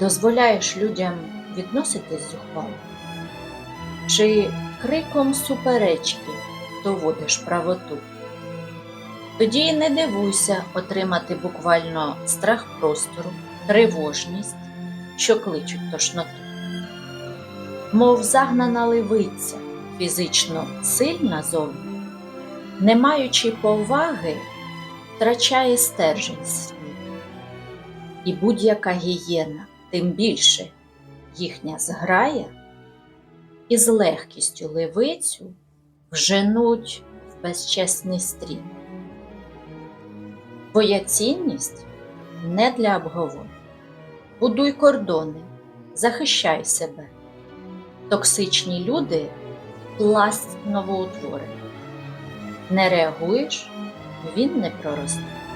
дозволяєш людям відноситись зухвало? Чи криком суперечки доводиш правоту? Тоді не дивуйся отримати буквально страх простору, тривожність, що кличуть тошноту. Мов загнана ливиця, фізично сильна зовні, не маючи поваги, втрачає стержень свій. І будь-яка гієна, тим більше їхня зграя, із легкістю ливицю вженуть в безчесний стрім. Твоя цінність не для обговорень. Будуй кордони, захищай себе. Токсичні люди пласть новоутворення. Не реагуєш, він не проросте.